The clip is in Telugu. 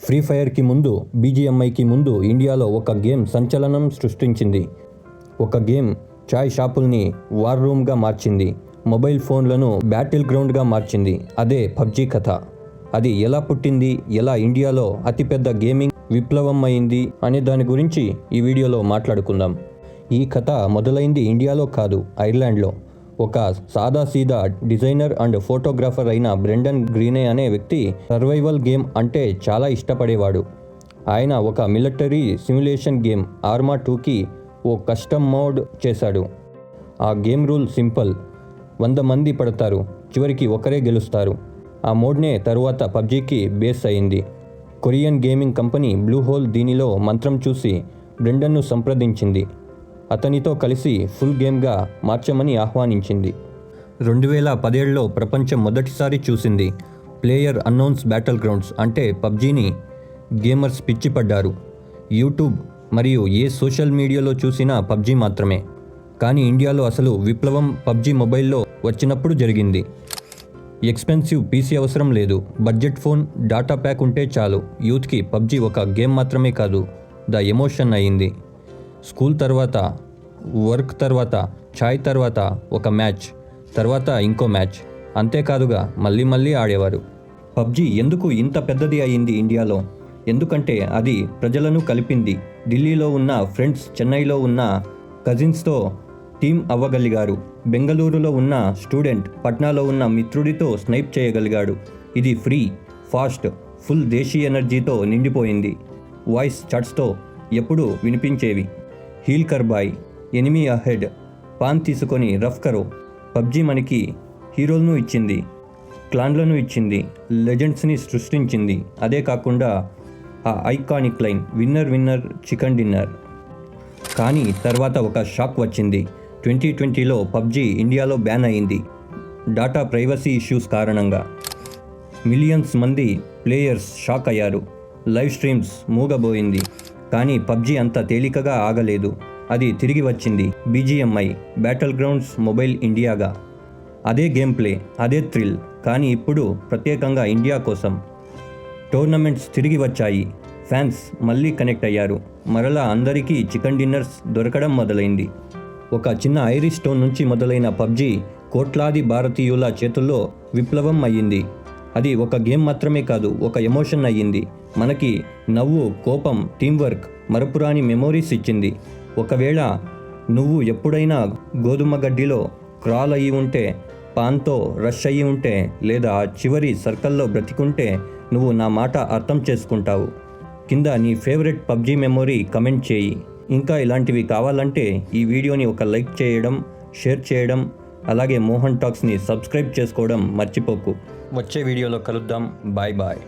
ఫ్రీ ఫైర్కి ముందు బీజిఎంఐకి ముందు ఇండియాలో ఒక గేమ్ సంచలనం సృష్టించింది. ఒక గేమ్ చాయ్ షాపుల్ని వార్ రూమ్గా మార్చింది. మొబైల్ ఫోన్లను బ్యాటిల్ గ్రౌండ్గా మార్చింది. అదే పబ్జీ కథ. అది ఎలా పుట్టింది? ఎలా ఇండియాలో అతిపెద్ద గేమింగ్ విప్లవం అయింది? అనే దాని గురించి ఈ వీడియోలో మాట్లాడుకుందాం. ఈ కథ మొదలైంది ఇండియాలో కాదు ఐర్లాండ్లో. ఒక సాదాసీదా డిజైనర్ అండ్ ఫోటోగ్రాఫర్ అయిన బ్రెండన్ గ్రీనే అనే వ్యక్తి సర్వైవల్ గేమ్ అంటే చాలా ఇష్టపడేవాడు. ఆయన ఒక మిలిటరీ సిమ్యులేషన్ గేమ్ ఆర్మా టూకి ఓ కస్టమ్ మోడ్ చేశాడు. ఆ గేమ్ రూల్ సింపుల్. వంద మంది పడతారు. చివరికి ఒకరే గెలుస్తారు. ఆ మోడ్నే తరువాత పబ్జీకి బేస్ అయింది. Korean gaming company Blue Hole దీనిలో మంత్రం చూసి బ్రెండన్ను సంప్రదించింది. అతనితో కలిసి ఫుల్ గేమ్గా మార్చమని ఆహ్వానించింది. రెండు వేల పదేళ్ళలో ప్రపంచం మొదటిసారి చూసింది ప్లేయర్ అన్నౌన్స్ బ్యాటిల్ గ్రౌండ్స్ అంటే పబ్జీని గేమర్స్ పిచ్చిపడ్డారు. యూట్యూబ్ మరియు ఏ సోషల్ మీడియాలో చూసినా పబ్జీ మాత్రమే. కానీ ఇండియాలో అసలు విప్లవం పబ్జీ మొబైల్లో వచ్చినప్పుడు జరిగింది. ఎక్స్పెన్సివ్ పీసీ అవసరం లేదు. బడ్జెట్ ఫోన్ డాటా ప్యాక్ ఉంటే చాలు. యూత్కి పబ్జీ ఒక గేమ్ మాత్రమే కాదు. ద ఎమోషన్ అయింది. స్కూల్ తర్వాత వర్క్ తర్వాత ఛాయ్ తర్వాత ఒక మ్యాచ్ తర్వాత ఇంకో మ్యాచ్. అంతేకాదుగా మళ్ళీ మళ్ళీ ఆడేవారు. పబ్జీ ఎందుకు ఇంత పెద్దది అయింది ఇండియాలో? ఎందుకంటే అది ప్రజలను కలిపింది. ఢిల్లీలో ఉన్న ఫ్రెండ్స్ చెన్నైలో ఉన్న కజిన్స్తో టీం అవ్వగలిగారు. బెంగళూరులో ఉన్న స్టూడెంట్ పట్నాలో ఉన్న మిత్రుడితో స్నైప్ చేయగలిగాడు. ఇది ఫ్రీ ఫాస్ట్ ఫుల్ దేశీ ఎనర్జీతో నిండిపోయింది. వాయిస్ చాట్స్తో ఎప్పుడూ వినిపించేవి. హీల్కర్ బాయ్ ఎనిమీ అహెడ్. పాన్ తీసుకొని రఫ్ కరో. పబ్జీ మనకి హీరోలను ఇచ్చింది క్లాన్లను ఇచ్చింది లెజెండ్స్ని సృష్టించింది. అదే కాకుండా ఆ iconic line winner winner chicken dinner. కానీ తర్వాత ఒక షాక్ వచ్చింది. ట్వంటీ ట్వంటీలో పబ్జి ఇండియాలో బ్యాన్ అయింది. డాటా ప్రైవసీ ఇష్యూస్ కారణంగా. మిలియన్స్ మంది ప్లేయర్స్ షాక్ అయ్యారు. లైవ్ స్ట్రీమ్స్ మూగబోయింది. కానీ పబ్జీ అంత తేలికగా ఆగలేదు. అది తిరిగి వచ్చింది బీజిఎంఐ బ్యాటిల్ గ్రౌండ్స్ మొబైల్ ఇండియాగా అదే గేమ్ ప్లే అదే థ్రిల్ కానీ ఇప్పుడు ప్రత్యేకంగా ఇండియా కోసం. టోర్నమెంట్స్ తిరిగి వచ్చాయి. ఫ్యాన్స్ మళ్ళీ కనెక్ట్ అయ్యారు. మరలా అందరికీ చికెన్ డిన్నర్స్ దొరకడం మొదలైంది. ఒక చిన్న ఐరిష్ టోన్ నుంచి మొదలైన పబ్జీ కోట్లాది భారతీయుల చేతుల్లో విప్లవం అయ్యింది. అది ఒక గేమ్ మాత్రమే కాదు ఒక ఎమోషన్ అయ్యింది. మనకి నవ్వు కోపం టీంవర్క్ మరపురాని మెమోరీస్ ఇచ్చింది. ఒకవేళ నువ్వు ఎప్పుడైనా గోధుమ గడ్డిలో క్రాల్ అయ్యి ఉంటే పాన్తో రష్ అయ్యి ఉంటే లేదా చివరి సర్కల్లో బ్రతికుంటే నువ్వు నా మాట అర్థం చేసుకుంటావు. కింద నీ ఫేవరెట్ పబ్జీ మెమొరీ కమెంట్ చేయి. ఇంకా ఇలాంటివి కావాలంటే ఈ వీడియోని ఒక లైక్ చేయడం షేర్ చేయడం అలాగే మోహన్ టాక్స్ని సబ్స్క్రైబ్ చేసుకోవడం మర్చిపోకు. వచ్చే వీడియోలో కలుద్దాం. Bye bye.